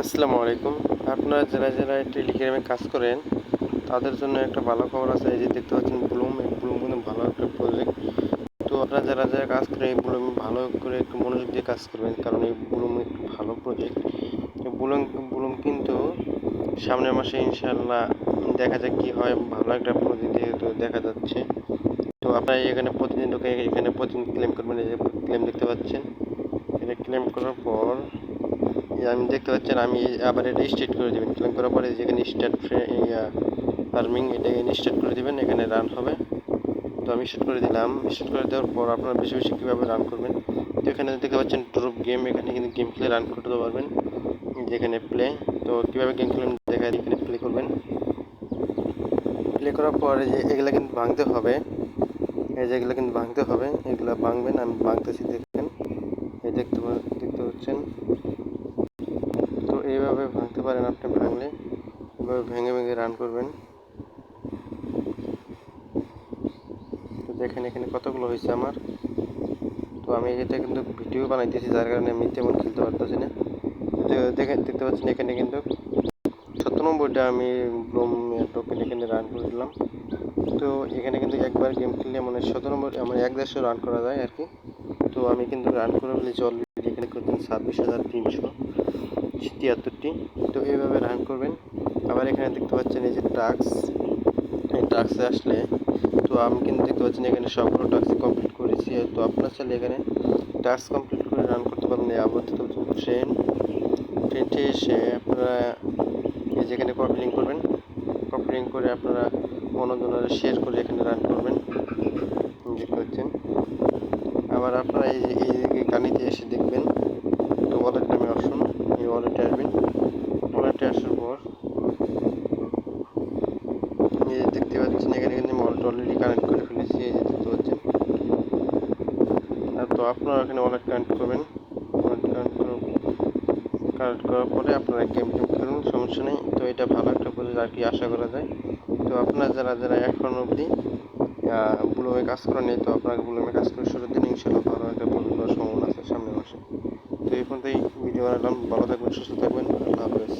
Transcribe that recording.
আসসালামু আলাইকুম। আপনারা যারা যারা টেলিগ্রামে কাজ করেন, তাদের জন্য একটা ভালো খবর আছে। এই যে দেখতে পাচ্ছেন ব্লুম এই ব্লুম কিন্তু ভালো একটা প্রজেক্ট তো আপনারা যারা যারা কাজ করেন, এই ব্লুম ভালো করে একটু মনোযোগ দিয়ে কাজ করবেন, কারণ এই ব্লুম একটু ভালো প্রজেক্ট ব্লুম ব্লুম কিন্তু সামনের মাসে ইনশাল্লাহ দেখা যাক কি হয়। ভালো একটা প্রজেক্ট যেহেতু দেখা যাচ্ছে। তো আপনারা এখানে প্রতিদিন ঢুকে এখানে প্রতিদিন ক্লেম করবেন। এই যে ক্লেম দেখতে পাচ্ছেন। এটা ক্লেম করার পর আমি দেখতে পাচ্ছেন, আমি আবার এটা স্টার্ট করে দেবেন। ক্লেম করার পরে যেখানে স্টার্ট ফার্মিং এটা স্টার্ট করে দিবেন, এখানে রান হবে। তো আমি স্টার্ট করে দিলাম। স্টার্ট করে দেওয়ার পর আপনারা বেশি বেশি কীভাবে রান করবেন? তো এখানে দেখতে পাচ্ছেন ড্রপ গেম এখানে কিন্তু গেম খেলে রান করতে পারবেন। যেখানে প্লে তো কীভাবে গেম খেলেন দেখা এখানে প্লে করবেন। প্লে করার পরে যে এগুলো কিন্তু ভাঙতে হবে। এই যে এগুলো কিন্তু ভাঙতে হবে, এগুলো ভাঙবেন, আমি ভাঙতেছি দেখবেন এই দেখতে দেখতে পাচ্ছেন। এইভাবে ভাঙতে পারেন আপনি ভাঙলে। এভাবে ভেঙে ভেঙে রান করবেন। তো দেখেন এখানে কতগুলো হয়েছে আমার। তো আমি এটা কিন্তু ভিডিও বানাইতেছি, যার কারণে আমি তেমন খেলতে পারতেছি না। তো দেখেন, দেখতে পাচ্ছেন এখানে কিন্তু সত্তর নম্বরটা আমি ব্লুম টোকেন এখানে রান করে দিলাম। তো এখানে কিন্তু একবার গেম খেললে মানে সতেরো নম্বর আমার এক দেড়শো রান করা যায় আর কি। তো আমি কিন্তু রান করে ফেলেছি অলরেডি এখানে করতেন ছাব্বিশ হাজার তিনশো। তিয়াত্তরটি তো এইভাবে রান করবেন। আবার এখানে দেখতে পাচ্ছেন এই যে টাক্স এই টাক্সে আসলে তো আমি কিন্তু দেখতে পাচ্ছেন এখানে সবগুলো টাস্ক কমপ্লিট করেছি। তো আপনার চাইলে এখানে টাস্ক কমপ্লিট করে রান করতে পারবেন। আবার দেখতে পাচ্ছেন ট্রেন ট্রেনটি এসে আপনারা এই যেখানে কপি লিঙ্ক করবেন। কপি লিঙ্ক করে আপনারা অন্যজনের শেয়ার করে এখানে রান করবেন। দেখতে পাচ্ছেন। আবার আপনারা এই যে, এই গানিতে এসে দেখবেন তো ওয়ালেট নামে অপশন এই ওয়ালেটে আসবেন ওয়ালেটে আসার পর এই দেখতে পাচ্ছেন, এখানে কিন্তু ওয়ালেট অলরেডি কানেক্ট করে ফেলেছি, এই যে দেখতে পাচ্ছেন। তো আপনারা এখানে ওয়ালেট কানেক্ট করবেন। ওয়ালেট কানেক্ট কানেক্ট করার পরে আপনারা গেম টেম খেলুন সমস্যা নেই। তো এটা ভালো একটা প্রজেক্ট আর কি আশা করা যায়। তো আপনারা যারা যারা এখন অবধি ব্লুমে কাজ করেনি তো আপনাকে ব্লুমে কাজ করে শুরু দিন ইনশাল্লাহ ভালো একটা প্রজেক্ট সম্ভাবনা আছে সামনের মাসে। তো এই পর্যন্তই। ভিডিও বানালাম। ভালো থাকবেন সুস্থ থাকবেন। আল্লাহ হাফেজ।